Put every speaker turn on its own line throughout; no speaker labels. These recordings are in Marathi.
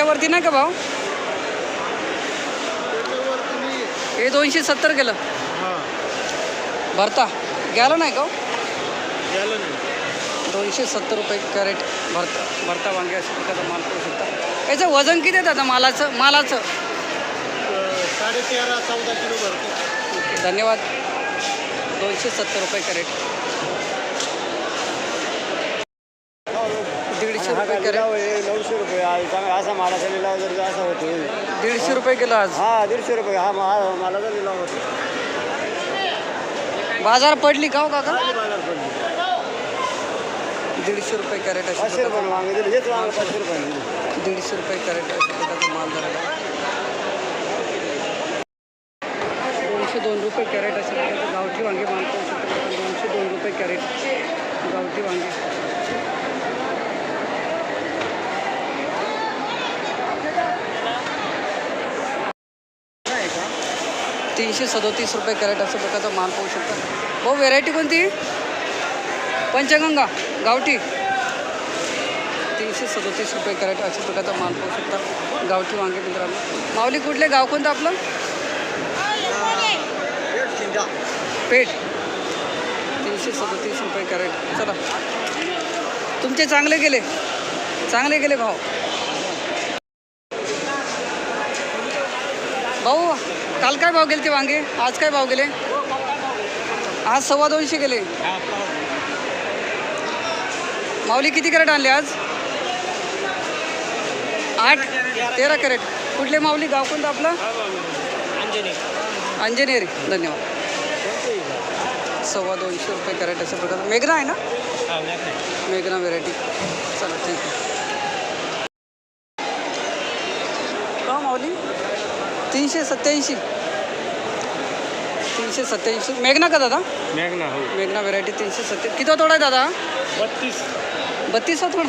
त्याच्यावरती नाही का भाव हे दोनशे सत्तर
हां
भरता. गेलं नाही का हो? दोनशे सत्तर रुपये कॅरेट भरता. भरता वांगे अशा प्रकारचा माल करू शकता. याचं वजन किती दादा मालाचं? मालाचं?
साडे तेरा चौदा किलो भरतो.
धन्यवाद. दोनशे सत्तर रुपये कॅरेट. दीडशे रुपये कॅरेट.
मालाचा लिलाव जर असा होतो
दीडशे रुपये किलो आज.
हा दीडशे रुपये. हा मा- मालाचा लिलाव होतो.
बाजार पडली का हो काका?
बाजार पडली.
दीडशे रुपये कॅरेट
पाचशे
प्रकारचा
रुपये वांगे दिले. हेच वांगे पाचशे रुपये दिले.
दीडशे रुपये कॅरेट अशा प्रकारचा माल आहे. दोनशे दोन रुपये कॅरेट अशा प्रकारचे गावठी वांगे माल पाहू शकतो आपण. दोनशे दोन रुपये कॅरेट गावठी वांगे तीनशे सदोतीस रुपये कॅरेट असं प्रकारचा माल पाहू शकता. हो व्हेरायटी कोणती? पंचगंगा गावठी. तीनशे सदोतीस रुपये कॅरेट अशा प्रकारचा माल पाहू शकता गावठी वांगे मित्रांनो. माऊली कुठले गाव कोणतं आपलं? पेठ. तीनशे सदोतीस रुपये कॅरेट. चला. तुमचे चांगले गेले. चांगले गेले भाऊ भाऊ काल काय भाव गेले ते वांगे? आज काय भाव गेले? आज सव्वा दोनशे गेले. माऊली किती कॅरेट आणले आज? आठ? तेरा कॅरेट. कुठले माऊली? गाव कोणतं आपलं? अंजनेरी. धन्यवाद. सव्वा दोनशे रुपये कॅरेट असं प्रकार. मेघना आहे ना? मेघना व्हेरायटी चला ठीक आहे. का माऊली? तीनशे सत्याऐंशी. तीनशे सत्याऐंशी. मेघना का दादा?
मेघना हो.
मेघना व्हेरायटी तीनशे सत्या किती तोडा आहे दादा?
बत्तीस.
बत्तीस थोडं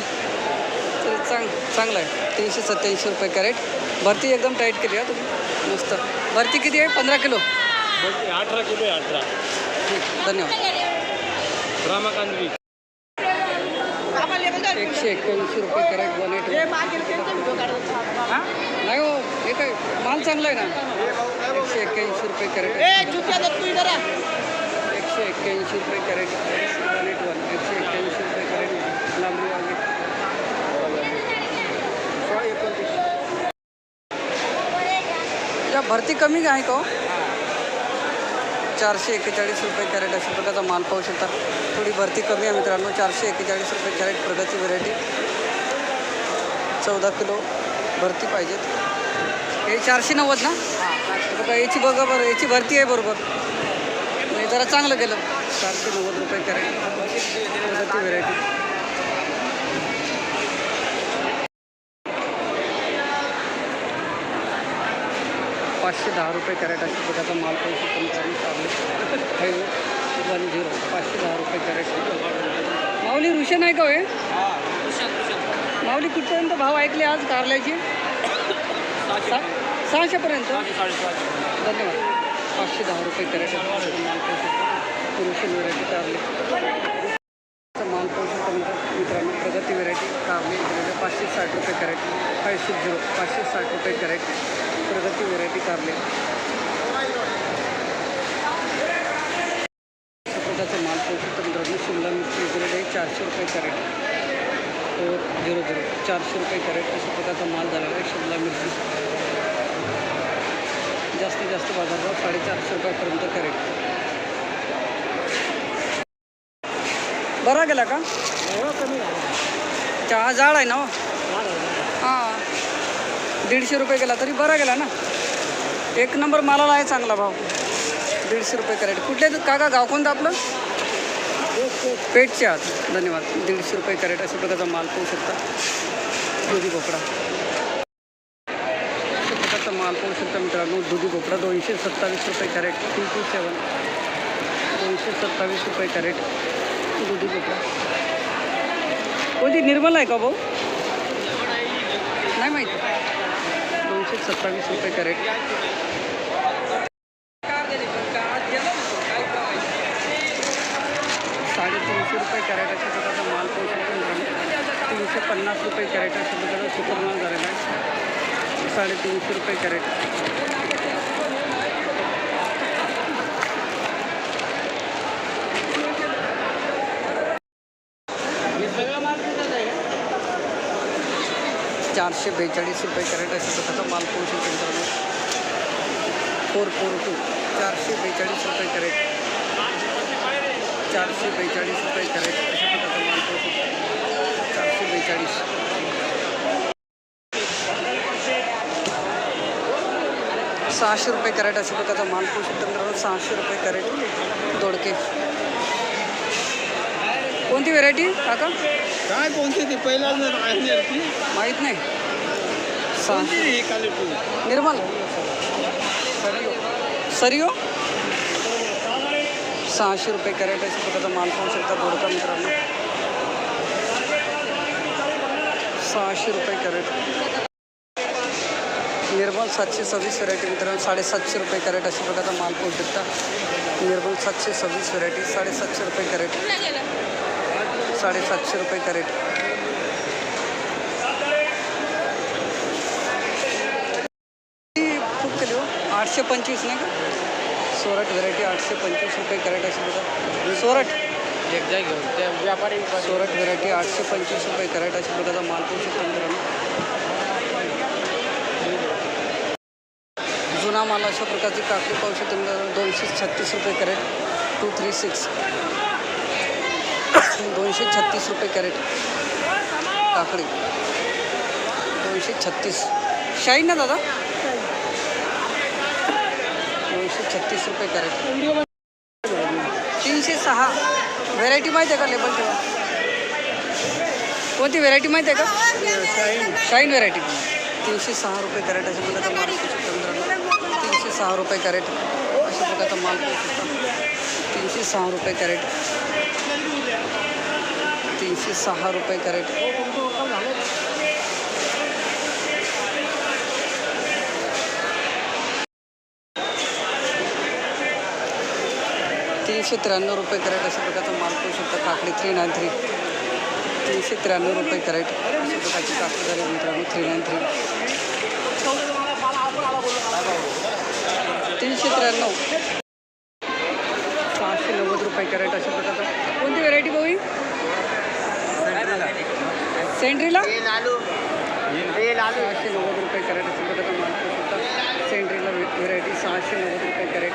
तरी चांग चांगलं आहे. तीनशे सत्याऐंशी रुपये कॅरेट. भरती एकदम टाईट केली आहे तुम्ही. मस्त. भरती किती आहे? पंधरा किलो.
अठरा किलो आहे अठरा.
ठीक धन्यवाद.
रामाकांत
एकशे एक्क्याऐंशी रुपये कॅरेट वन एट नाही हो. हे काय माल चांगला आहे ना? एकशे एक्क्याऐंशी रुपये कॅरेट एकशे एक्क्याऐंशी रुपये कॅरेट वन एकशे एक्क्याऐंशी रुपये कॅरेट लांबडी वांगे सोळा एकोणतीस या भरती कमी आहे का हो? चारशे एक्केचाळीस रुपये कॅरेट अशा प्रकारचा माल पाहू शकता. थोडी भरती कमी आहे मित्रांनो. चारशे एक्केचाळीस रुपये कॅरेट प्रगती व्हेरायटी चौदा किलो भरती पाहिजेत. हे चारशे नव्वद ना? बघा याची बघा बरं याची भरती आहे बरोबर. नाही जरा चांगलं गेलं चारशे नव्वद रुपये कॅरेट. प्रगती व्हेरायटी पाचशे दहा रुपये कॅरेट अशा प्रकारचा माल पाहू शकतो मित्रांनो कारले फाईव्ह वन झिरो पाचशे दहा रुपये कॅरेट. माऊली रुशन आहे का हो हे? माऊली कुठपर्यंत भाव ऐकले आज कारल्याचे? सहाशेपर्यंत? धन्यवाद. पाचशे दहा रुपये शकतो रुशन व्हेरायटी कारले माल पाहू शकतो मित्र मित्रांनो प्रगती व्हेरायटी कारले पाचशे साठ रुपये कॅरेट. Five six zero. पाचशे साठ रुपये कॅरेट. प्रगती व्हेरायटी कारले प्रकारचा माल पाहू शकतो मित्रांनो शिमला मिरची आहे चारशे रुपये कॅरेट. Four zero zero. चारशे रुपये कॅरेट. अशा प्रकारचा माल झालेला आहे शिमला मिरची. जास्त बाजारभाव साडेचारशे रुपयापर्यंत कॅरेट बरा गेला का? चहा जाड आहे ना हो? हां. दीडशे रुपये गेला तरी बरा गेला ना? एक नंबर मालाला आहे चांगला भाव. दीडशे रुपये कॅरेट कुठले काका गाव कोणतं आपलं? पेटचे आहात धन्यवाद. दीडशे रुपये कॅरेट अशा प्रकारचा माल पाहू शकता. दुधी भोपळा अशा प्रकारचा माल पाहू शकता मित्रांनो दुधी भोपळा दोनशे सत्तावीस रुपये कॅरेट टू टू सेवन दोनशे सत्तावीस रुपये कॅरेट दुधी भोपळा. कोणती निर्मल आहे का भाऊ? नाही माहिती. दोनशे सत्तावीस रुपये कॅरेट. साडेतीनशे रुपये कॅरेट अशा प्रकारचा माल पोहोचला तीनशे पन्नास रुपये कॅरेट अशा प्रकारचा सुपर माल झालेला आहे. साडेतीनशे रुपये कॅरेट. चारशे बेचाळीस रुपये कॅरेट अशा प्रकारचा माल पोहोचू शकतो मित्रांनो फोर फोर टू. चारशे बेचाळीस रुपये कॅरेट. चारशे बेचाळीस रुपये कॅरेट अशा प्रकारचा माल पोहोचू शकतो चारशे बेचाळीस. सहाशे रुपये कॅरेट अशा प्रकारचा माल पोहोचू शकतो मित्रांनो सहाशे रुपये कॅरेट दोडके. कोणती व्हेरायटी काका?
काय कोणती ती? पहिला ती.
माहीत नाही. निर्मल. सरियो. सहाशे रुपये कॅरेट अशा प्रकारचा माल पाहू शकता दोडका मित्रांनो. सहाशे रुपये कॅरेट. निर्मल सातशे सव्वीस व्हरायटी मित्रांनो साडेसातशे रुपये कॅरेट अशा प्रकारचा माल पाहू शकता निर्मल सातशे सव्वीस व्हरायटी साडेसातशे रुपये कॅरेट. साडेसातशे रुपये कॅरेट ती खूप केली हो आठशे पंचवीस नाही का? सोरट व्हेरायटी आठशे पंचवीस रुपये कॅरेट अशी बघा सोरट
एक घेऊन त्या व्यापारी
सोरट व्हेरायटी आठशे पंचवीस रुपये कॅरेट अशी प्रकारचा माल पोहू शकतो जुना माल अशा प्रकारची काकडी पाहू शकतो दोनशे छत्तीस रुपये कॅरेट. To three six. दोनशे छत्तीस रुपये कॅरेट. काकडी. दोनशे छत्तीस. शाईन ना दादा? दोनशे छत्तीस रुपये कॅरेट तीनशे सहा. व्हेरायटी माहिती आहे का लेबल तेव्हा? कोणती व्हेरायटी माहिती आहे का? शाईन शाईन व्हेरायटी तीनशे सहा रुपये कॅरेट अशा प्रकारचा माल शकता तीनशे सहा रुपये कॅरेट अशा प्रकारचा माल तीनशे सहा रुपये कॅरेट तीनशे सहा रुपये कॅरेट तीनशे त्र्याण्णव रुपये कॅरेट अशा प्रकारचा माल पाहू शकता. काकडी थ्री नाईन थ्री तीनशे त्र्याण्णव रुपये कॅरेट अशा प्रकारची काकडी झाली मित्रांनो थ्री नाईन थ्री तीनशे त्र्याण्णव. सहाशे नव्वद रुपये कॅरेट अशा प्रकारचा. कोणती व्हेरायटी भाऊ? सेंट्रीला. सहाशे नव्वद रुपये कॅरेट अशा प्रकारचा माल पाहू शकता. सेंट्रीला व्हेरायटी सहाशे नव्वद रुपये कॅरेट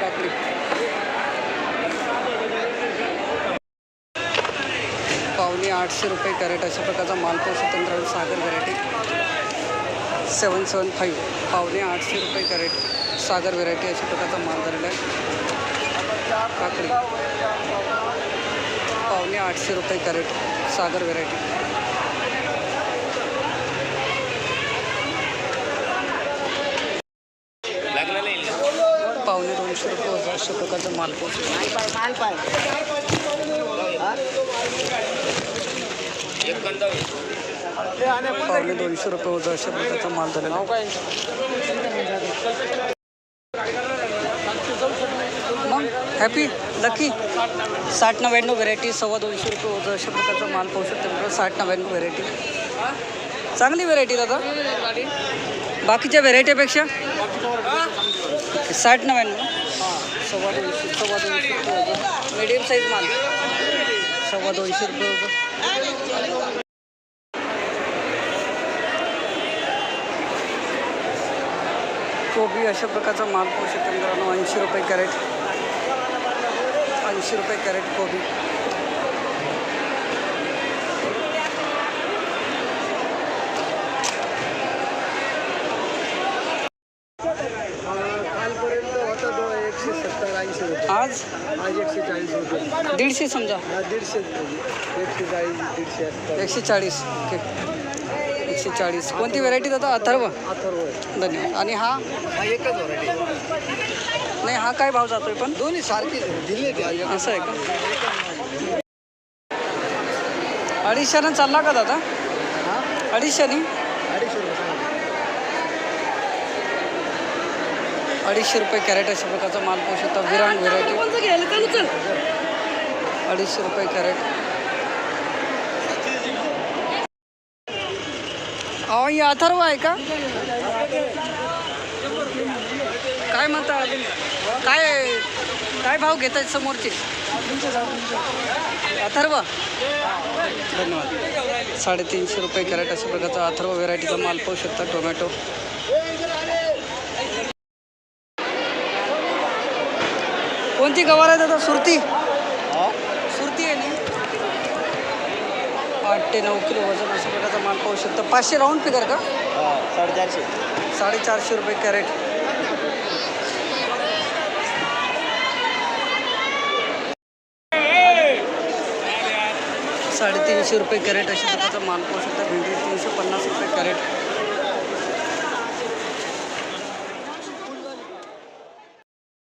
काकडी पावणे आठशे रुपये कॅरेट अशा प्रकारचा माल पाहू शकतो मित्रांनो सागर व्हेरायटी. सेवन सेवन फाईव्ह पावणे आठशे रुपये कॅरेट सागर व्हेरायटी अशा प्रकारचा माल झालेला आहे. काकडी. पावणे आठशे रुपये कॅरेट सागर व्हेरायटी. पावणे दोनशे रुपये अशा प्रकारचा माल पाहू शकतो पावणे दोनशे रुपये होतं अशा प्रकारचा माल झालेला मग हॅपी लकी साठ नव्याण्णव व्हेरायटी सव्वा दोनशे रुपये होतं अशा प्रकारचा माल पाहू शकतो साठ नव्याण्णव व्हेरायटी चांगली व्हेरायटी दादा? बाकीच्या व्हेरायटीपेक्षा साठ नव्याण्णव. सव्वा दोनशे सव्वा दोनशे मीडियम साईज माल. सव्वा दोनशे रुपये होतं कोबी अशा प्रकारचा माल पाहू शकतो मित्रांनो. ऐंशी रुपये कॅरेट. ऐंशी रुपये कॅरेट कोबी
कालपर्यंत होता तो एकशे सत्तर ऐंशी रुपये
आज
आज एकशे चाळीस रुपये
दीडशे समजा.
हा दीडशे एकशे चाळीस दीडशे असतात.
एकशे चाळीस. ओके. एकशे चाळीस. कोणती व्हेरायटी दादा? अथर्व?
अथर्व. आहे.
धन्यवाद. आणि हा?
हा एकच व्हरायटी
नाही हा काय भाव जातोय पण?
दोन्ही सारखीच आहे. दिले ते
असं आहे का? अडीचशेनं चालला का दादा?
हा?
अडीचशेनी?
अडीचशे रुपये सांगा.
अडीचशे रुपये कॅरेट अशा प्रकारचा माल पाहू शकता. विरांग व्हेरायटी अडीचशे रुपये कॅरेट. अहो ही अथर्व आहे का? काय म्हणता? काय काय भाव घेत आहेत समोरचे? अथर्व? धन्यवाद. साडेतीनशे रुपये कॅरेट अशा प्रकारचा अथर्व व्हेरायटीचा माल पाहू शकता टोमॅटो. कोणती गवार आहे दादा? सुरती आहे ना आठ ते नऊ किलो वजन अशा प्रकारचा माल पाहू शकता. पाचशे राऊंड फिगर का?
साडेचारशे.
साडेचारशे रुपये कॅरेट साडेतीनशे रुपये कॅरेट अशा प्रकारचा माल पाहू शकता. भेंडी तीनशे पन्नास रुपये कॅरेट